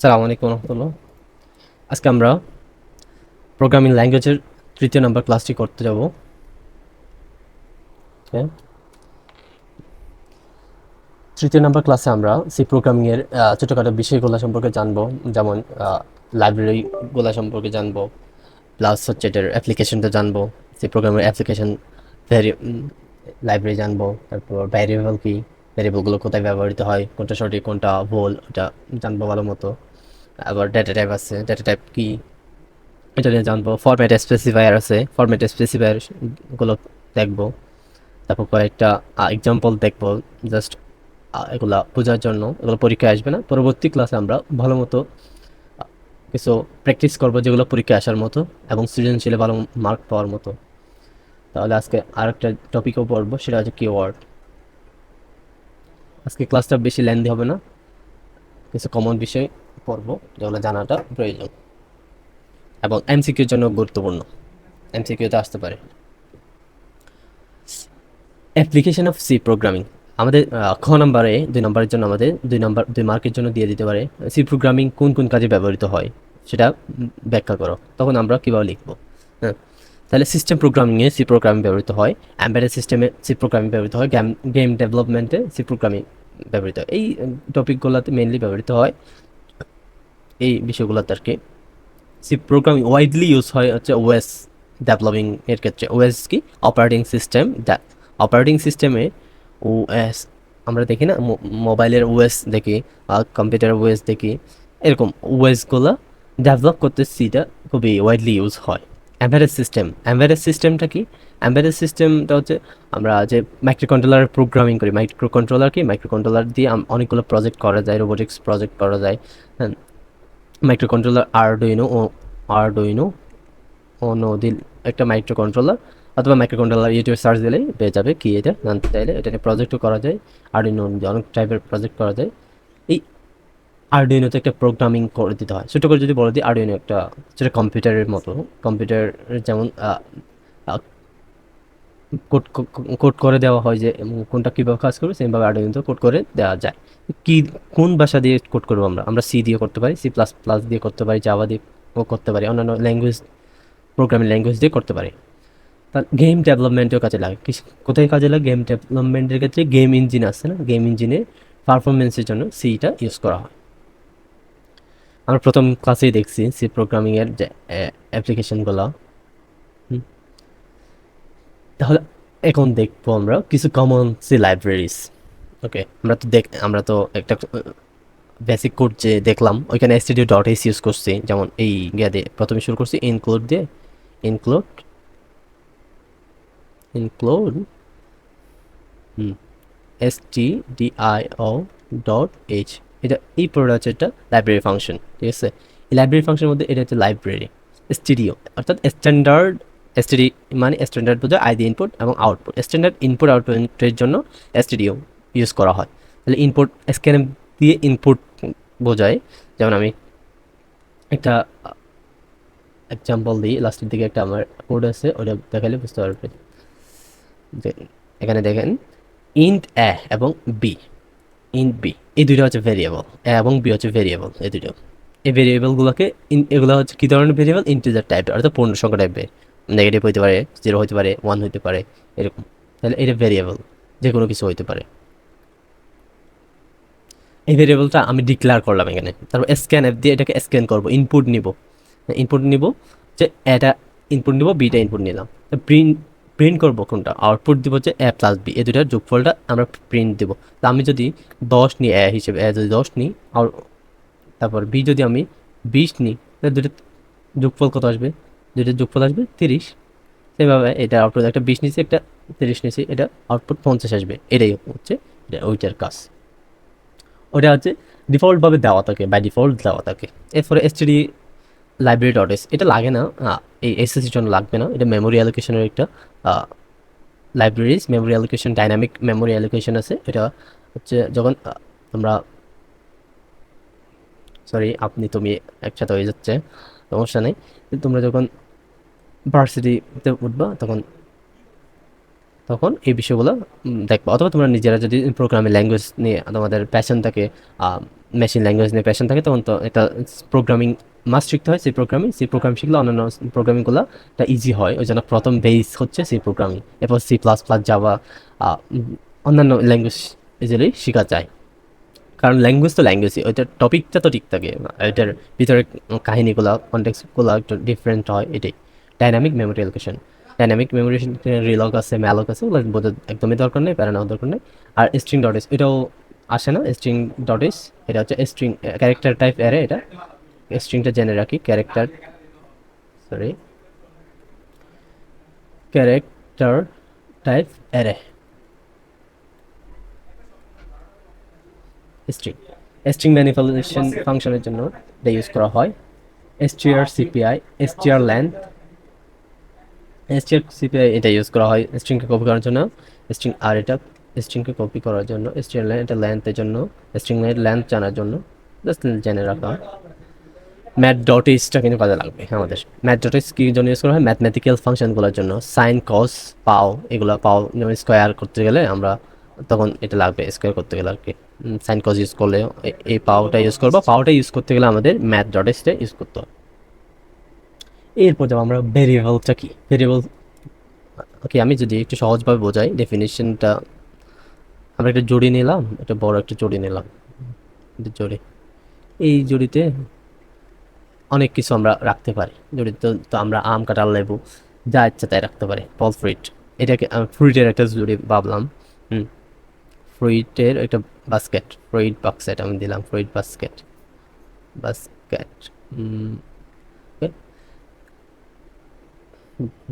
সালাম আলাইকুম রহমতুল্লাহ আজকে আমরা প্রোগ্রামিং ল্যাঙ্গুয়েজের তৃতীয় নম্বর ক্লাসটি করতে যাব. তৃতীয় নম্বর ক্লাসে আমরা সি প্রোগ্রামিংয়ের ছোটোখাটো বিষয়গুলো সম্পর্কে জানব, যেমন লাইব্রেরিগুলো সম্পর্কে জানব প্লাস হচ্ছে এটার অ্যাপ্লিকেশনটা জানব সি প্রোগ্রামের অ্যাপ্লিকেশন ভ্যারি লাইব্রেরি জানব, তারপর ভ্যারিয়েবল কি ভ্যারিয়েবলগুলো কোথায় ব্যবহৃত হয়, কোনটা সঠিক, কোনটা ভুল ওটা জানব ভালো মতো। আবার ডেটা টাইপ আছে ডেটা টাইপ কি? এটা নিয়ে জানব। ফরম্যাট স্পেসিফায়ার আছে ফরম্যাট স্পেসিফায়ারগুলো দেখব। তারপর কয়েকটা এক্সাম্পল দেখব জাস্ট এগুলা বোঝার জন্য। এগুলো পরীক্ষায় আসবে না। পরবর্তী ক্লাসে আমরা ভালো মতো কিছু প্র্যাকটিস করব যেগুলো পরীক্ষায় আসার মতো এবং সৃজনশীলে ভালো মার্ক পাওয়ার মতো। তাহলে আজকে আরেকটা টপিকও পড়ব, সেটা হচ্ছে কিওয়ার্ড আজকে ক্লাসটা বেশি লেন্দি হবে না। কিছু কমন বিষয় পড়ব, যেগুলো জানাটা প্রয়োজন। এবং এমসিকিউর জন্য গুরুত্বপূর্ণ। এমসিকিউতে আসতে পারে। অ্যাপ্লিকেশন অফ সি প্রোগ্রামিং আমাদের খ নম্বরে, দুই নম্বরের জন্য আমাদের, দুই নম্বর, দুই মার্কের জন্য দিয়ে দিতে পারে সি প্রোগ্রামিং কোন কোন কাজে ব্যবহৃত হয়, সেটা ব্যাখ্যা করো। তখন আমরা কীভাবে লিখব? হ্যাঁ। তাহলে সিস্টেম প্রোগ্রামিংয়ে সি প্রোগ্রামিং ব্যবহৃত হয় অ্যাম্বেডেড সিস্টেমে সি প্রোগ্রামিং ব্যবহৃত হয় গেম গেম ডেভেলপমেন্টে সি প্রোগ্রামিং ব্যবহৃত হয়। এই টপিকগুলোতে মেইনলি ব্যবহৃত হয় এই বিষয়গুলোতে আর কি। সি প্রোগ্রামিং ওয়াইডলি ইউজ হয় হচ্ছে ওএস ডেভেলপিং এর ক্ষেত্রে। ওএস কি? অপারেটিং সিস্টেম অপারেটিং সিস্টেমে ওএস আমরা দেখি না? মোবাইলের ওএস দেখি কম্পিউটার ওএস দেখি, এরকম ওএসগুলো ডেভেলপ করতে সিটা খুবই ওয়াইডলি ইউজ হয়। অ্যাম্বেডেড সিস্টেম অ্যাম্বেডেড সিস্টেমটা কি? অ্যাম্বেডেড সিস্টেমটা হচ্ছে আমরা যে মাইক্রো কন্ট্রোলার প্রোগ্রামিং করি। মাইক্রো কন্ট্রোলার কি? মাইক্রো কন্ট্রোলার দিয়ে অনেকগুলো প্রজেক্ট করা যায় রোবোটিক্স প্রজেক্ট করা যায়। হ্যাঁ। মাইক্রো কন্ট্রোলার আরডুইনো ও আরডুইনো ও নদিল একটা মাইক্রো কন্ট্রোলার অথবা মাইক্রো কন্ট্রোলার ইউটিউবে সার্চ দিলেই পেয়ে যাবে কি এটা? জানতে চাইলে এটা নিয়ে প্রজেক্টও করা যায়। আরডুইনো দিয়ে অনেক টাইপের প্রজেক্ট করা যায়। এই আরডুইনোতে একটা প্রোগ্রামিং করে দিতে হয়। ছোটো করে যদি বলে দিই আরডুইনো একটা সেটা কম্পিউটারের মতো। কম্পিউটার যেমন কোড কোড করে দেওয়া হয় যে কোনটা কীভাবে কাজ করবে, সেমভাবে আরডুইনোতে কোড করে দেওয়া যায়। কি, কোন ভাষা দিয়ে কোড করব আমরা? আমরা সি দিয়ে করতে পারি সি প্লাস প্লাস দিয়ে করতে পারি জাভা দিয়ে করতে পারি, অন্যান্য ল্যাঙ্গুয়েজ প্রোগ্রামিং ল্যাঙ্গুয়েজ দিয়ে করতে পারি। তার গেম ডেভেলপমেন্টেও কাজে লাগে। কোথায় কাজে লাগে? গেম ডেভেলপমেন্টের ক্ষেত্রে গেম ইঞ্জিন আছে না? গেম ইঞ্জিনের পারফরমেন্সের জন্য সিটা ইউজ করা হয়। আমরা প্রথম ক্লাসেই দেখছি সি প্রোগ্রামিংয়ের যে অ্যাপ্লিকেশনগুলো তাহলে এখন দেখব আমরা কিছু কমন সি লাইব্রেরিজ ওকে আমরা তো দেখ, আমরা তো একটা বেসিক কোড যে দেখলাম, ওইখানে স্টুডিও ডট এস ইউজ করছি, যেমন এই ইয়ে দিয়ে প্রথমে শুরু করছি ইনক্লুড দিয়ে include include hmm S T D I O dot H এটা এই প্রোডাক্ট হচ্ছে একটা লাইব্রেরি ফাংশন ঠিক আছে? এই লাইব্রেরি ফাংশনের মধ্যে এটা হচ্ছে লাইব্রেরি স্টুডিও অর্থাৎ স্ট্যান্ডার্ড এসটিডি মানে স্ট্যান্ডার্ড বোঝায় আইডি ইনপুট এবং আউটপুট স্ট্যান্ডার্ড ইনপুট আউটপুটের জন্য এসটিডিও ইউজ করা হয়। তাহলে ইনপুট স্ক্যান দিয়ে ইনপুট বোঝায়। যেমন আমি একটা এক্সাম্পল দিই লাস্টের দিকে একটা আমার কোড আছে, ওটা দেখালে বুঝতে পারবে এখানে দেখেন ইন্ট এ এবং বি ইন্ট বি এই দুটো হচ্ছে ভেরিয়েবল এ এবং বি হচ্ছে ভেরিয়েবল এই দুটো এই ভেরিয়েবলগুলোকে এগুলো হচ্ছে কী ধরনের ভেরিয়েবল ইন্টিজার টাইপের অর্থাৎ পূর্ণ সংখ্যা টাইপের নেগেটিভ হতে পারে জিরো হতে পারে ওয়ান হতে পারে, এরকম। তাহলে এটা ভেরিয়েবল যে কোনো কিছু হতে পারে। এই ভেরিয়েবলটা আমি ডিক্লেয়ার করলাম এখানে। তারপর স্ক্যান অ্যাপ দিয়ে এটাকে স্ক্যান করব ইনপুট নিব। ইনপুট নিব, যে এটা ইনপুট নিব বিটা ইনপুট নিলাম। প্রিন্ট প্রিন্ট করব কোনটা? আউটপুট দিব যে এ প্লাস বি এই দুটার যোগফলটা আমরা প্রিন্ট দিব। তা আমি যদি দশ নিই এ হিসেবে এ যদি দশ নিই, আর তারপর বি যদি আমি বিশ নিই, তাহলে দুটো যোগফল কত আসবে? দুটো যোগফল আসবে তিরিশ। সেভাবে এটা আউটপুট একটা বিশ নিচে একটা তিরিশ নিচে এটা আউটপুট পঞ্চাশ আসবে। এটাই হচ্ছে ওইটার কাজ। ওটা হচ্ছে ডিফল্টভাবে দেওয়া থাকে বাই ডিফল্ট দেওয়া থাকে। এরপরে এসটিডি লাইব্রেরি ডট এস এটা লাগে না এই এসএসসির জন্য লাগবে না। এটা মেমোরি অ্যালোকেশনের একটা libraries memory allocation dynamic memory allocation আছে। এটা হচ্ছে যখন আহ, তোমরা সরি আপনি তুমি একসাথে হয়ে যাচ্ছে সমস্যা নেই। তোমরা যখন ভার্সিটিতে উঠবা তখন তখন এই বিষয়গুলো দেখবা। অথবা তোমরা নিজেরা যদি প্রোগ্রামিং ল্যাঙ্গুয়েজ নিয়ে তোমাদের প্যাশন থাকে মেশিন ল্যাঙ্গুয়েজ নিয়ে প্যাশন থাকে তখন তো এটা প্রোগ্রামিং মাস্ট শিখতে হয় সি প্রোগ্রামিং সি প্রোগ্রাম শিখলে অন্যান্য প্রোগ্রামিংগুলো ইজি হয়। ওই জন্য প্রথম বেস হচ্ছে সি প্রোগ্রামিং এরপর সি প্লাস প্লাস যাওয়া অন্যান্য ল্যাঙ্গুয়েজ ইজিলি শেখা যায়। কারণ ল্যাঙ্গুয়েজ তো ল্যাঙ্গুয়েজই ওইটার টপিকটা তো ঠিক থাকে। এটার ভিতরে কাহিনিগুলো কন্টেক্সগুলো একটু ডিফারেন্ট হয়, এটাই। Dynamic memory location dynamic memory realloc আছে ম্যালক আছে, ওগুলো বোঝার একদমই দরকার নেই প্যারা দরকার নেই। আর স্ট্রিং ডট এস এটাও আসে না স্ট্রিং ডট এস এটা হচ্ছে স্ট্রিং ক্যারেক্টার টাইপ অ্যারে এটা। স্ট্রিংটা জেনে রাখি character sorry character type array string string manipulation ফাংশনের জন্য এটা ইউজ করা হয় STR CPY STR length STR CPY এটা ইউজ করা হয় স্ট্রিংকে কপি করার জন্য স্ট্রিং আর এটা স্ট্রিংকে কপি করার জন্য স্ট্রিং লেন্থ এটা লেন্থের জন্য স্ট্রিং লেন্থ জানার জন্য জাস্ট জেনে রাখা ম্যাথ ডট ইসটা কিন্তু কাজে লাগবে আমাদের। ম্যাথ ডট ইস কি জন্য ইউজ করা হয়? ম্যাথমেটিক্যাল ফাংশনগুলোর জন্য। সাইন কস পাও এগুলো পাও যেমন স্কোয়ার করতে গেলে আমরা তখন এটা লাগবে স্কোয়ার করতে গেলে আর কি। সাইন কস ইউজ করলে এই পাওটা ইউজ করব। পাওটা ইউজ করতে গেলে আমাদের ম্যাথ ডট ইসটা ইউজ করতে হবে। এরপর যাব আমরা ভেরিয়েবলটা কি? ভেরিয়েবল ওকে আমি যদি একটু সহজভাবে বোঝাই ডেফিনেশনটা আমরা একটা জড়ি নিলাম একটা বড় একটা জড়ি নিলাম। জড়ি। এই জড়িতে অনেক কিছু আমরা রাখতে পারি। জড়িতে তো- আমরা আম, কাঁঠাল, লেবু যা ইচ্ছা তাই রাখতে পারি। ফল ফ্রুইট এটাকে ফ্রুইটের একটা জড়ি ভাবলাম, হুম ফ্রুইটের একটা বাস্কেট ফ্রুইট বাস্কেট আমি দিলাম ফ্রুইট বাস্কেট বাস্কেট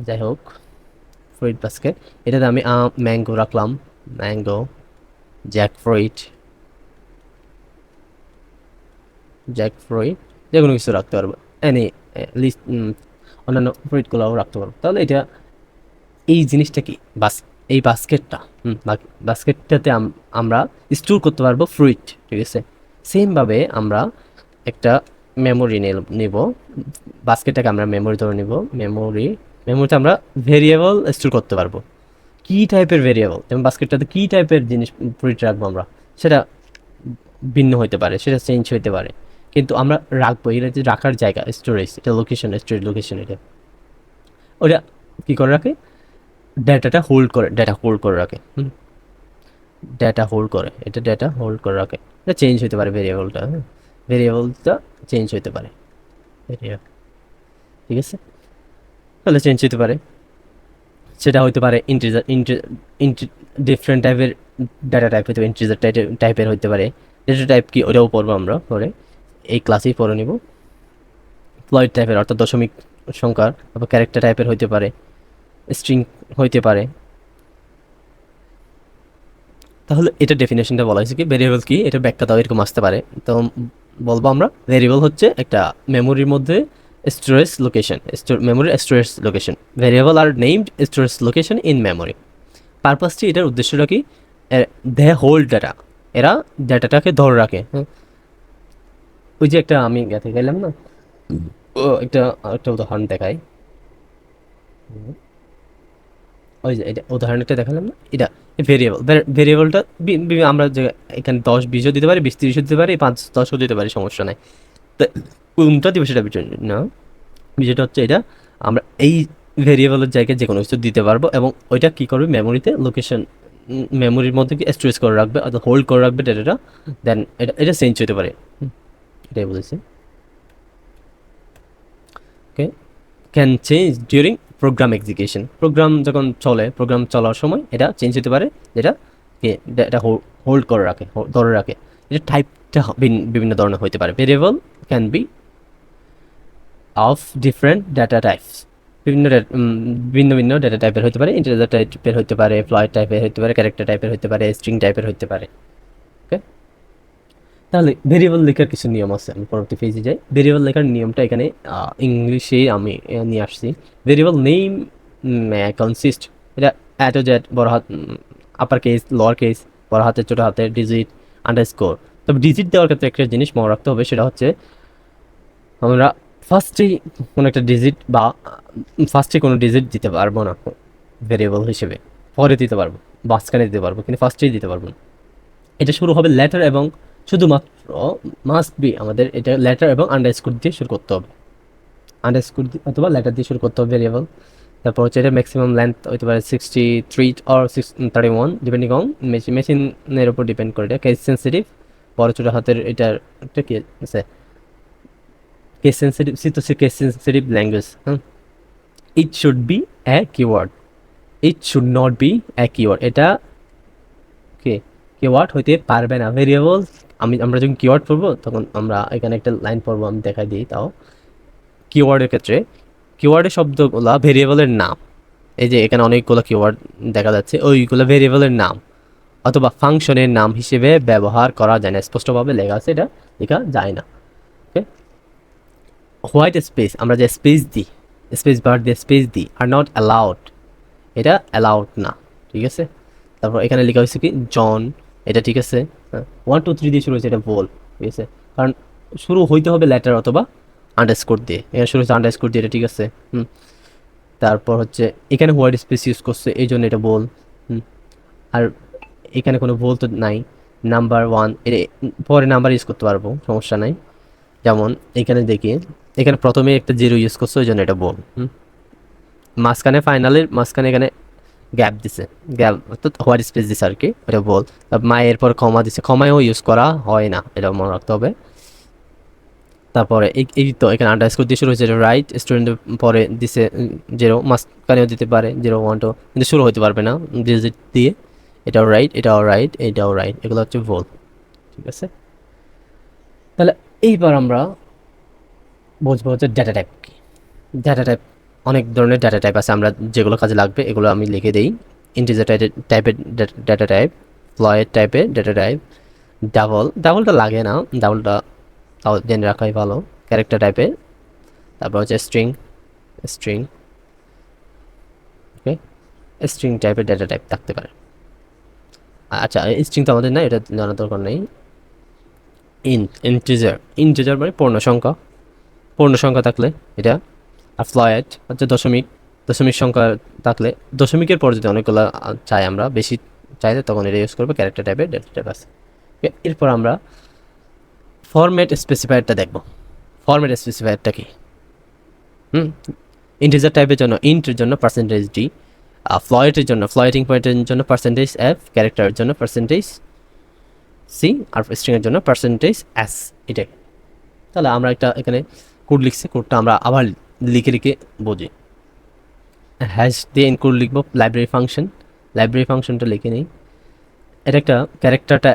যাই হোক ফ্রুইট বাস্কেট এটাতে আমি, আম ম্যাঙ্গো রাখলাম mango Jack fruit Jack fruit যে কোনো কিছু রাখতে পারব। এনি লিস্ট অন্যান্য ফ্রুইটগুলোও রাখতে পারব। তাহলে এটা, এই জিনিসটা কি? বাস, এই বাস্কেটটা, হুম বাস্কেটটাতে আমরা স্টোর করতে পারব ফ্রুইট ঠিক আছে? সেমভাবে আমরা একটা মেমোরি নেব। বাস্কেটটাকে আমরা মেমোরি ধরে নিব। মেমোরি মেমোরিতে আমরা ভেরিয়েবল স্টোর করতে পারব। কী টাইপের ভেরিয়েবল যেমন বাস্কেটটাতে কী টাইপের জিনিস ফ্রুইট রাখব আমরা? সেটা ভিন্ন হতে পারে, সেটা চেঞ্জ হতে পারে। কিন্তু আমরা রাখব, এটা যে রাখার জায়গা স্টোরেজ এটা লোকেশন স্টোরেজ লোকেশন এটা। ওটা কী করে রাখে? ডেটাটা হোল্ড করে ডেটা হোল্ড করে রাখে, হুম। ডেটা হোল্ড করে, এটা ডেটা হোল্ড করে রাখে। এটা চেঞ্জ হতে পারে ভেরিয়েবলটা হ্যাঁ ভেরিয়েবলটা চেঞ্জ হতে পারে। ঠিক আছে? তাহলে চেঞ্জ হতে পারে। সেটা হতে পারে ইন্টিজার ডিফারেন্ট টাইপের ডাটা টাইপ হতে পারে ইন্টিজার টাইপের হতে পারে। ডেটা টাইপ কি? ওটাও পড়ব আমরা পরে। এই ক্লাসেই পড়ে নিব। ফ্লয়েড টাইপের অর্থাৎ দশমিক সংখ্যার তারপর ক্যারেক্টার টাইপের হইতে পারে স্ট্রিং হইতে পারে। তাহলে এটা ডেফিনেশনটা বলা হয়েছে কি ভেরিয়েবল কি, এটা ব্যাখ্যা দাও, এরকম আসতে পারে। তো বলব আমরা ভেরিয়েবল হচ্ছে একটা মেমোরির মধ্যে storage location memory storage location variable R named storage location in memory পারপাসটি এটার উদ্দেশ্যটা কি? দে হোল্ড ডাটা এরা ডাটাটাকে ধরে রাখে হ্যাঁ? ওই যে একটা আমি গেতে গেলাম না? ও একটা একটা উদাহরণ দেখাই। ওই যে এটা উদাহরণটা দেখালাম না? এটা ভেরিয়েবল ভেরিয়েবলটা আমরা যে এখানে দশ বিশও দিতে পারি বিশ তিরিশও দিতে পারি পাঁচ দশও দিতে পারি সমস্যা নাই। তো কোনটা দিবে সেটা বিষয় না। বিষয়টা হচ্ছে এটা আমরা এই ভেরিয়েবলের জায়গায় যে কোনো কিছু দিতে পারব এবং ওইটা কী করবে? মেমোরিতে লোকেশন মেমোরির মধ্যে কি স্টোরেজ করে রাখবে অর্থাৎ হোল্ড করে রাখবে ডেটাটা দেন এটা এটা চেঞ্জ হতে পারে। এটাই বলেছি। Okay can change during program execution program যখন চলে প্রোগ্রাম চলার সময় এটা চেঞ্জ হতে পারে, যেটা এটা হোল্ড করে রাখে ধরে রাখে। এটা টাইপটা বিভিন্ন ধরনের হতে পারে। Variable can be of different data types বিভিন্ন ভিন্ন ভিন্ন ডাটা টাইপের হতে পারে ইন্টারজার টাইপের হতে পারে ফ্লয়েড টাইপের হতে পারে ক্যারেক্টার টাইপের হতে পারে স্ট্রিং টাইপের হতে পারে। তাহলে ভেরিয়েবল লেখার কিছু নিয়ম আছে, আমি পরবর্তী পেজে যাই। ভেরিয়েবল লেখার নিয়মটা এখানে ইংলিশে আমি নিয়ে আসছি। ভেরিয়েবল নেম কনসিস্ট এটা অ্যাট জেড বড় হাত আপার কেস লোয়ার কেস বড় হাতের ছোটো হাতের ডিজিট আন্ডার স্কোর তবে ডিজিট দেওয়ার ক্ষেত্রে একটা জিনিস মনে রাখতে হবে, সেটা হচ্ছে আমরা ফার্স্টেই কোনো একটা ডিজিট বা ফার্স্টে কোনো ডিজিট দিতে পারব না ভেরিয়েবল হিসেবে। পরে দিতে পারব, মাঝখানে দিতে পারব, কিন্তু ফার্স্টেই দিতে পারব না। এটা শুরু হবে লেটার এবং শুধুমাত্র মাস্ট বি আমাদের এটা লেটার এবং আন্ডারস্কোর দিয়ে শুরু করতে হবে। আন্ডারস্কোর অথবা লেটার দিয়ে শুরু করতে হবে ভেরিয়েবল তারপর হচ্ছে এটা ম্যাক্সিমাম লেন্থ হতে পারে sixty three or six thirty one depending on machine মেশিনের উপর ডিপেন্ড করে এটা। কেস সেন্সিটিভ বড় ছোটো হাতের এটার একটা কি আছে? কেস সেন্সিটিভ সি তো সি কেস সেন্সিটিভ ল্যাঙ্গুয়েজ হ্যাঁ it should be a keyword it should not be a keyword এটা কে? কিওয়ার্ড হইতে পারবে না। ভেরিয়েবল আমি, আমরা যখন কিওয়ার্ড পড়ব, তখন আমরা এখানে একটা লাইন পড়ব, আমি দেখাই দিই তাও। কিওয়ার্ডের ক্ষেত্রে কিওয়ার্ডের শব্দগুলো ভেরিয়েবলের নাম। এই যে এখানে অনেকগুলো কিওয়ার্ড দেখা যাচ্ছে, ওইগুলো ভেরিয়েবলের নাম। অথবা ফাংশনের নাম হিসেবে ব্যবহার করা যায় না, স্পষ্টভাবে লেখা আছে, এটা লেখা যায় না। ওকে হোয়াইট স্পেস আমরা যে স্পেস দিই স্পেস বার দিয়ে স্পেস দিই আর নট অ্যালাউড এটা অ্যালাউড না, ঠিক আছে? তারপর এখানে লেখা হয়েছে কি? জন এটা ঠিক আছে? ওয়ান টু থ্রি দিয়ে শুরু হয়েছে এটা বল, ঠিক আছে? কারণ শুরু হইতে হবে লেটার অথবা আন্ডারস্কোর দিয়ে। এখানে শুরু হচ্ছে আন্ডারস্কোর দিয়ে, এটা ঠিক আছে? হুম। তারপর হচ্ছে এখানে হোয়াইট স্পেস ইউজ করছে, এই জন্য এটা বল, হুম। আর এখানে কোনো বল তো নাই। নাম্বার ওয়ানের পরে নাম্বার ইউজ করতে পারব, সমস্যা নাই। যেমন এখানে দেখি, এখানে প্রথমে একটা জিরো ইউজ করছে, ওই জন্য এটা বল মাঝখানে ফাইনালের মাঝখানে এখানে গ্যাপ দিছে। গ্যাপ অর্থাৎ হোয়াইট স্পেস দিছে আর কি এটা বল মা এরপর ক্ষমা দিছে। ক্ষমায়ও ইউজ করা হয় না, এটা মনে রাখতে হবে। তারপরে এই তো এখানে আন্ডারস্কোর দিয়ে শুরু হয়েছে রাইট স্টুডেন্টের পরে দিছে জিরো মাঝখানেও দিতে পারে জিরো ওয়ান টু কিন্তু শুরু হতে পারবে না ডিজিট দিয়ে। এটাও রাইট এটাও রাইট এটাও রাইট এগুলো হচ্ছে ভুল ঠিক আছে? তাহলে এইবার আমরা বুঝব হচ্ছে ডেটা টাইপ কি। ডেটা টাইপ অনেক ধরনের ডাটা টাইপ আছে, আমরা যেগুলো কাজে লাগবে এগুলো আমি লিখে দিই। ইন্টিজার টাইপের ডেটা টাইপ ফ্লয়েড টাইপের ডেটা টাইপ ডাবল ডাবলটা লাগে না ডাবলটা তাও জেনে রাখাই ভালো ক্যারেক্টার টাইপের তারপর হচ্ছে স্ট্রিং স্ট্রিং ওকে স্ট্রিং টাইপের ডেটা টাইপ থাকতে পারে। আচ্ছা স্ট্রিং তো আমাদের না এটা জানার দরকার নেই। ইন ইন্টিজার ইন্টিজার মানে পূর্ণ সংখ্যা পূর্ণ সংখ্যা থাকলে এটা ফ্লয়েড হচ্ছে দশমিক দশমিক সংখ্যা থাকলে, দশমিকের পর যদি অনেকগুলো চাই আমরা, বেশি চাইলে তখন এটা ইউজ করব ক্যারেক্টার টাইপের ডেটা টাইপ আছে। এরপর আমরা ফরম্যাট স্পেসিফায়ারটা দেখব। ফরম্যাট স্পেসিফায়ারটা কি? হুম? ইন্টিজার টাইপের জন্য ইন্টের জন্য পার্সেন্টেজ ডি ফ্লয়েটের জন্য ফ্লয়েটিং পয়েন্টের জন্য পার্সেন্টেজ এফ ক্যারেক্টারের জন্য পার্সেন্টেজ সি আর স্ট্রিংয়ের জন্য পার্সেন্টেজ এস এটাই। তাহলে আমরা একটা এখানে কোড লিখছি কোডটা আমরা আবার লিখে লিখে বুঝি। হ্যাশ দিয়ে ইনক্লুড লিখব লাইব্রেরি ফাংশন লাইব্রেরি ফাংশনটা লিখে নিই। এটা একটা ক্যারেক্টারটা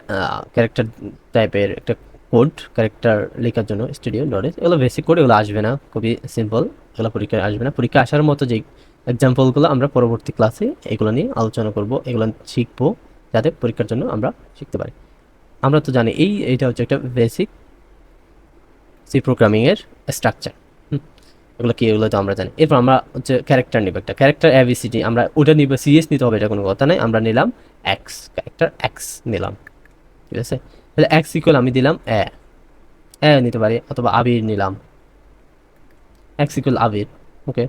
ক্যারেক্টার টাইপের একটা কোড ক্যারেক্টার লেখার জন্য স্টুডিও নলেজ এগুলো বেসিক কোড এগুলো আসবে না। খুবই সিম্পল এগুলো পরীক্ষায় আসবে না। পরীক্ষা আসার মতো যে এক্সাম্পলগুলো আমরা পরবর্তী ক্লাসে এগুলো নিয়ে আলোচনা করব। এগুলো শিখব যাতে পরীক্ষার জন্য আমরা শিখতে পারি। আমরা তো জানি এই এটা হচ্ছে একটা বেসিক সি প্রোগ্রামিংয়ের স্ট্রাকচার এগুলো কি এগুলো তো আমরা জানি। এরপর আমরা হচ্ছে ক্যারেক্টার নিব একটা। ক্যারেক্টার এবিসিডি আমরা ওটা নিব সিরিয়াস নিতে হবে এটা কোনো কথা নাই। আমরা নিলাম এক্স ক্যারেক্টার এক্স নিলাম। ঠিক আছে? তাহলে এক্স ইকুয়াল আমি দিলাম এ এ নিতে পারি অথবা আবির নিলাম। এক্স ইকুয়াল আবির ওকে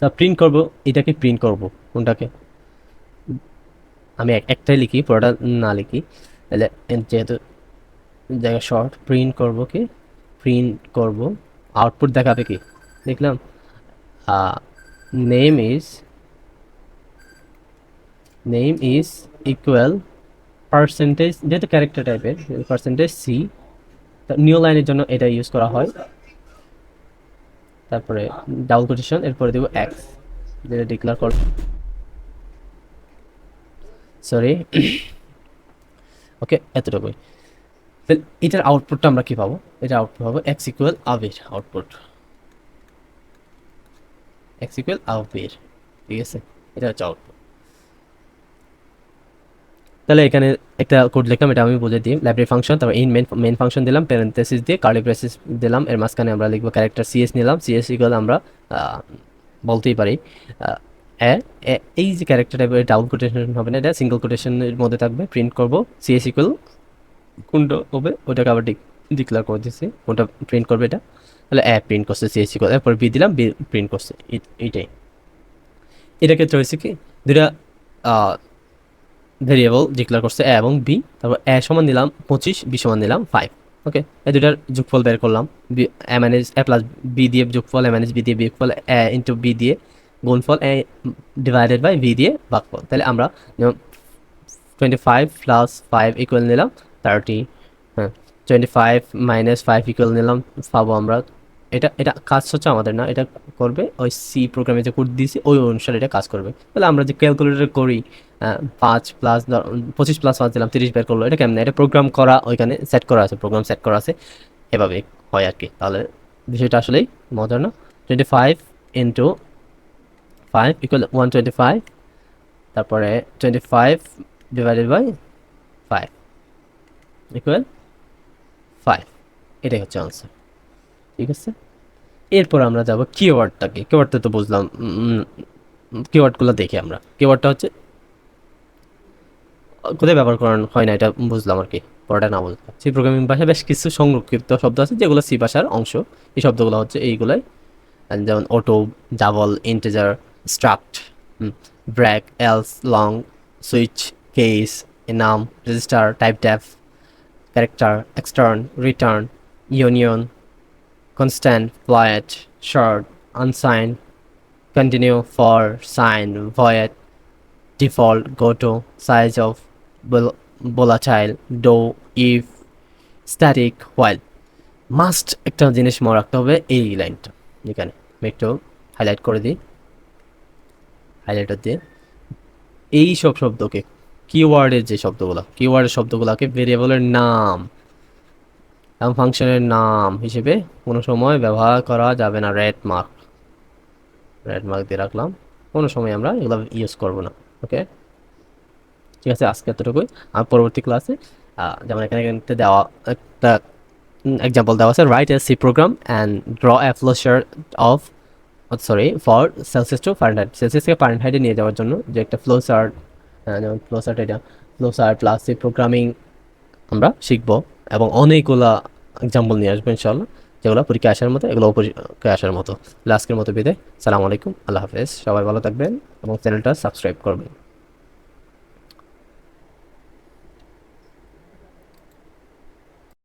তা প্রিন্ট করব, এটাকে প্রিন্ট করব কোনটাকে? আমি একটাই লিখি, পুরোটা না লিখি। তাহলে যেহেতু জায়গা শর্ট প্রিন্ট করব কি? প্রিন্ট করব আউটপুট দেখাবে কি? দেখলাম name is name is equal percentage যেহেতু ক্যারেক্টার টাইপের পার্সেন্টেজ সি নিউ লাইনের জন্য এটা ইউজ করা হয়। তারপরে ডাবল কোটেশন এরপরে দেবো এক্স যেটা ডিক্লার কর সরি ওকে এতটুকুই। এটার আউটপুটটা আমরা কি পাবো? এটা আউটপুট পাবো X equal Abir output X equal Abir, ঠিক আছে? এটা হচ্ছে আউটপুট তাহলে এখানে একটা কোড লিখলাম, এটা আমি বুঝে দিই। লাইব্রেরি ফাংশন তারপর ইন মেন মেন ফাংশন দিলাম প্যারেন্থেসিস দিয়ে কার্লি ব্রেসিস দিলাম। এর মাঝখানে আমরা লিখব ক্যারেক্টার সিএস নিলাম। সিএস ইকুয়াল আমরা বলতেই পারি। এই যে ক্যারেক্টার টাইপের ডাউন কোটেশন হবে না, এটা সিঙ্গল কোটেশনের মধ্যে থাকবে প্রিন্ট করব। সিএস ইকুয়াল কোনটা হবে, ওটাকে আবার ডিক্লেয়ার করে দিচ্ছি কোনটা প্রিন্ট করবে এটা? তাহলে অ্যাপ প্রিন্ট করছে সিএসসি করে। এরপর বি দিলাম বি প্রিন্ট করছে। এইটাই। এটা ক্ষেত্রে হয়েছে কি? দুটা ভেরিয়েবল ডিক্লেয়ার করছে এ এবং বি তারপর এ সমান নিলাম পঁচিশ বি সমান নিলাম ফাইভ ওকে এই দুটার যোগফল বের করলাম। B A minus A plus B দিয়ে যোগফল এ মাইনাস বি দিয়ে বিয়োগফল এ ইন্টু বি দিয়ে গুণফল এ ডিভাইডেড বাই বি দিয়ে ভাগফল। তাহলে আমরা twenty five plus five equal নিলাম থার্টি হ্যাঁ twenty five minus five equal নিলাম, পাবো আমরা। এটা এটা কাজ হচ্ছে আমাদের না, এটা করবে, ওই সি প্রোগ্রামে যে কোড দিয়েছি, ওই অনুসারে এটা কাজ করবে। তাহলে আমরা যে ক্যালকুলেটর করি পাঁচ প্লাস পঁচিশ প্লাস পাঁচ দিলাম, তিরিশ বের করল, এটা কেমন? এটা প্রোগ্রাম করা ওইখানে সেট করা আছে প্রোগ্রাম সেট করা আছে। এভাবে হয় আর কি তাহলে বিষয়টা আসলেই মজার না। Twenty five into five equal one twenty five তারপরে twenty five divided by five equal five এটাই হচ্ছে আনসার ঠিক আছে? এরপর আমরা যাব কিওয়ার্ডটাকে কিওয়ার্ডটা তো বুঝলাম কিওয়ার্ডগুলো দেখি আমরা। কিওয়ার্ডটা হচ্ছে, কোথায় ব্যবহার করানো হয় না, এটা বুঝলাম আর কি। পড়াটা না বুঝলাম সি প্রোগ্রামিং ভাষায় বেশ কিছু সংরক্ষিত শব্দ আছে, যেগুলো সি ভাষার অংশ। এই শব্দগুলো হচ্ছে এইগুলাই। যেমন auto double integer struct break else long switch case নাম register typedef character extern return union constant, quiet, short, unsigned, continue, for, sign, void, default, go to, size of, vol- volatile, do, if, static, while. Must একটা জিনিস মনে রাখতে হবে এই লাইনটা এখানে আমি একটু হাইলাইট করে দিই হাইলাইটার দিয়ে এই সব শব্দকে কিওয়ার্ডের যে শব্দগুলো কিওয়ার্ডের শব্দগুলোকে ভেরিয়েবলের নাম এবং ফাংশনের নাম হিসেবে কোনো সময় ব্যবহার করা যাবে না রেড মার্ক রেড মার্ক দিয়ে রাখলাম। কোনো সময় আমরা এগুলো ইউজ করব না ওকে ঠিক আছে, আজকে এতটুকুই। আর পরবর্তী ক্লাসে যেমন এখানে দেওয়া, একটা এক্সাম্পল দেওয়া আছে write a C program and draw a flow chart of sorry for Celsius to Fahrenheit Celsius থেকে ফারেনহাইটে নিয়ে যাওয়ার জন্য যে একটা ফ্লো চার্ট যেমন ফ্লো চার্ট এটা flow chart plus C programming আমরা শিখব এবং অনেকগুলা এক্সাম্পল নিয়ে আসব ইনশাল্লাহ যেগুলো পরীক্ষা আসার মতো, এগুলো পরীক্ষা আসার মতো। লাস্কের মতো বিদায়। সালাম আলাইকুম। আল্লাহ হাফেজ। সবাই ভালো থাকবেন এবং চ্যানেলটা সাবস্ক্রাইব করবেন।